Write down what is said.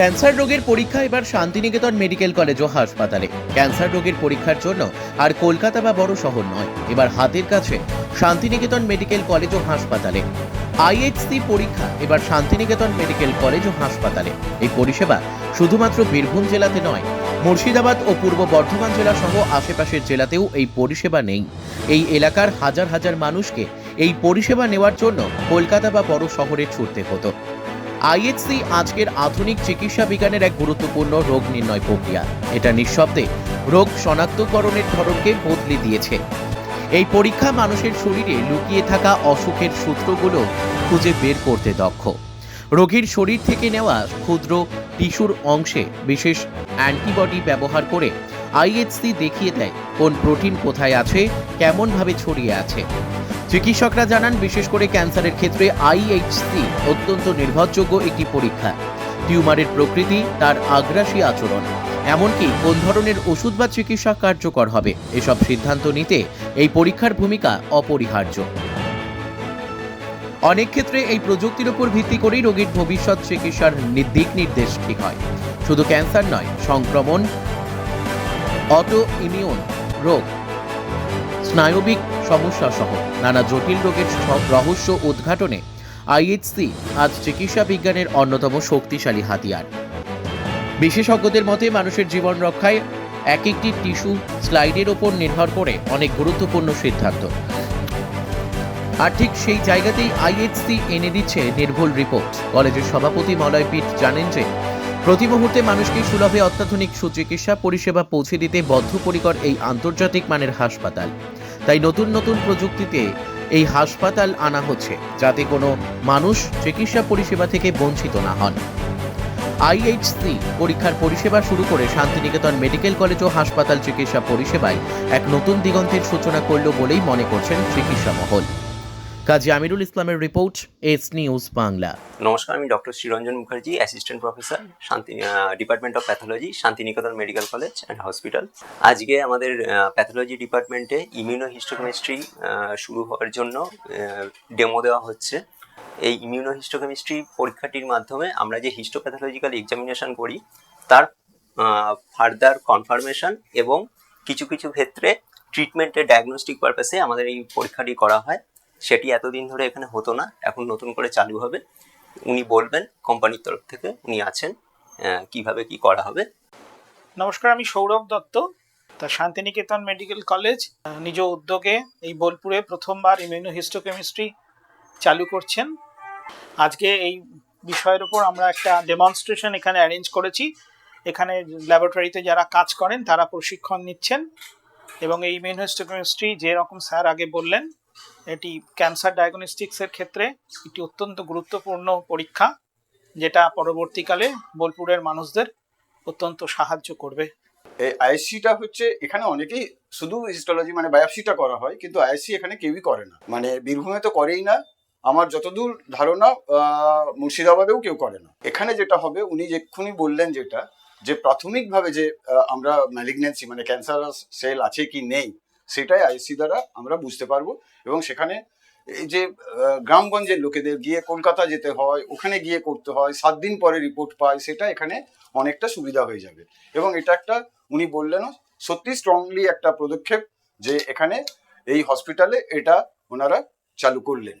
Cancer রোগের পরীক্ষা এবার শান্তিনিকেতন মেডিকেল কলেজ ও হাসপাতালে। ক্যান্সার রোগের পরীক্ষার জন্য আর কলকাতা বা বড় শহর নয়, এবার হাতের কাছে শান্তিনিকেতন মেডিকেল কলেজ ও হাসপাতালে। আইএইচসি পরীক্ষা এবার শান্তিনিকেতন মেডিকেল কলেজ ও হাসপাতালে। এই পরিষেবা শুধুমাত্র বীরভূম জেলাতে নয়, মুর্শিদাবাদ ও পূর্ব বর্ধমান জেলা সহ আশেপাশের জেলাতেও এই পরিষেবা নেই। এই এলাকার হাজার হাজার মানুষকে এই পরিষেবা নেওয়ার জন্য কলকাতা বা বড় শহরে ছুটতে হতো। আইএইচসি আজকের আধুনিক চিকিৎসা বিজ্ঞানের এক গুরুত্বপূর্ণ রোগ নির্ণয় প্রক্রিয়া। এটা নিঃশব্দে রোগ শনাক্তকরণের ধরনকে বদলে দিয়েছে। এই পরীক্ষা মানুষের শরীরে লুকিয়ে থাকা অসুখের সূত্রগুলো খুঁজে বের করতে দক্ষ। রোগীর শরীর থেকে নেওয়া ক্ষুদ্র টিস্যুর অংশে বিশেষ অ্যান্টিবডি ব্যবহার করে আইএইচসি দেখিয়ে দেয় কোন প্রোটিন কোথায় আছে, কেমনভাবে ছড়িয়ে আছে। চিকিৎসকরা জানান, বিশেষ করে ক্যান্সারের ক্ষেত্রে আইএইচসি অত্যন্ত নির্ভরযোগ্য একটি পরীক্ষা। টিউমারের প্রকৃতি, তার আগ্রাসী আচরণ। এমনকি কোন ধরনের ওষুধ বা চিকিৎসা কার্যকর হবে, এসব সিদ্ধান্ত নিতে এই পরীক্ষার ভূমিকা অপরিহার্য। অনেক ক্ষেত্রে এই প্রযুক্তির উপর ভিত্তি করেই রোগীর ভবিষ্যৎ চিকিৎসার দিক নির্দেশ ঠিক হয়? শুধু ক্যান্সার নয়, সংক্রমণ অটো ইমিউন রোগ স্নায়বিক সমস্যা সহ নানা জটিল রোগের রহস্য উদ্ঘাটনে আইএইচসি আজ চিকিৎসা বিজ্ঞানের অন্যতম শক্তিশালী হাতিয়ার। বিশেষজ্ঞদের মতে মানুষের জীবন রক্ষায় এক একটি টিস্যু স্লাইডের ওপর নির্ভর করে অনেক গুরুত্বপূর্ণ সিদ্ধান্ত। আর ঠিক সেই জায়গাতেই আইএইচসি এনে দিচ্ছে নির্ভুল রিপোর্ট। কলেজের সভাপতি মলয় পিট জানেন যে, প্রতি মুহূর্তে মানুষকে সুলভে অত্যাধুনিক সুচিকিৎসা পরিষেবা পৌঁছে দিতে বদ্ধপরিকর এই আন্তর্জাতিক মানের হাসপাতাল। তাই নতুন নতুন প্রযুক্তিতে এই হাসপাতাল আনা হচ্ছে, যাতে কোনো মানুষ চিকিৎসা পরিষেবা থেকে বঞ্চিত না হন। আইএইচসি পরীক্ষার পরিষেবা শুরু করে শান্তিনিকেতন মেডিকেল কলেজ ও হাসপাতাল চিকিৎসা পরিষেবায় এক নতুন দিগন্তের সূচনা করল বলেই মনে করছেন চিকিৎসা মহল। কাজী আমিরুল ইসলামের রিপোর্ট, এস নিউজ বাংলা। নমস্কার, আমি doctor Sriranjan Mukherjee assistant professor Shanti department of pathology Santiniketan medical college and hospital আজকে আমাদের প্যাথোলজি ডিপার্টমেন্টে ইমিউনো হিস্টোকেমিস্ট্রি শুরু হওয়ার জন্য ডেমো দেওয়া হচ্ছে। এই ইমিউনো হিস্টোকেমিস্ট্রি পরীক্ষাটির মাধ্যমে আমরা যে হিস্টোপ্যাথোলজিক্যাল এক্সামিনেশন করি, তার ফার্দার কনফার্মেশন এবং কিছু কিছু ক্ষেত্রে ট্রিটমেন্টের ডায়াগনস্টিক পারপাসে আমাদের এই পরীক্ষাটি করা হয়। সেটি এতদিন ধরে এখানে হতো না, এখন নতুন করে চালু হবে। উনি বলবেন কোম্পানির তরফ থেকে, উনি আছেন কীভাবে কি করা হবে। নমস্কার, আমি সৌরভ দত্ত তা শান্তিনিকেতন মেডিকেল কলেজ। নিজ উদ্যোগে এই বোলপুরে প্রথমবার ইমিউনো হিস্টোকেমিস্ট্রি চালু করছেন। আজকে এই বিষয়ের উপর আমরা একটা ডেমনস্ট্রেশন এখানে অ্যারেঞ্জ করেছি। এখানে ল্যাবরেটরিতে যারা কাজ করেন, তারা প্রশিক্ষণ নিচ্ছেন। এবং এই ইমিউনোহিস্টোকেমিস্ট্রি যেরকম স্যার আগে বললেন এটি ক্যান্সার ডায়াগনস্টিক্সের ক্ষেত্রে একটি অত্যন্ত গুরুত্বপূর্ণ পরীক্ষা, যেটা পরবর্তীকালে বোলপুরের মানুষদের অত্যন্ত সাহায্য করবে। এই আইএসসিটা হচ্ছে, এখানে অনেকেই শুধু হিস্টোলজি মানে বায়োপসিটা করা হয়, কিন্তু আইসি এখানে কেউই করে না। মানে বীরভূমে তো করেই না, আমার যতদূর ধারণা মুর্শিদাবাদেও কেউ করে না। এখানে যেটা হবে, উনি এক্ষুনি বললেন যেটা, যে প্রাথমিকভাবে যে আমরা ম্যালিগনেন্সি মানে ক্যান্সার সেল আছে কি নেই সেটাই আইএসসি দ্বারা আমরা বুঝতে পারব এবং সেখানে এই যে গ্রামগঞ্জের লোকেদের গিয়ে কলকাতা যেতে হয়, ওখানে গিয়ে করতে হয়, সাত দিন পরে রিপোর্ট পায়, সেটা এখানে অনেকটা সুবিধা হয়ে যাবে। এবং এটা একটা, উনি বললেনও সত্যি স্ট্রংলি একটা পদক্ষেপ যে এখানে এই হসপিটালে এটা ওনারা চালু করলেন।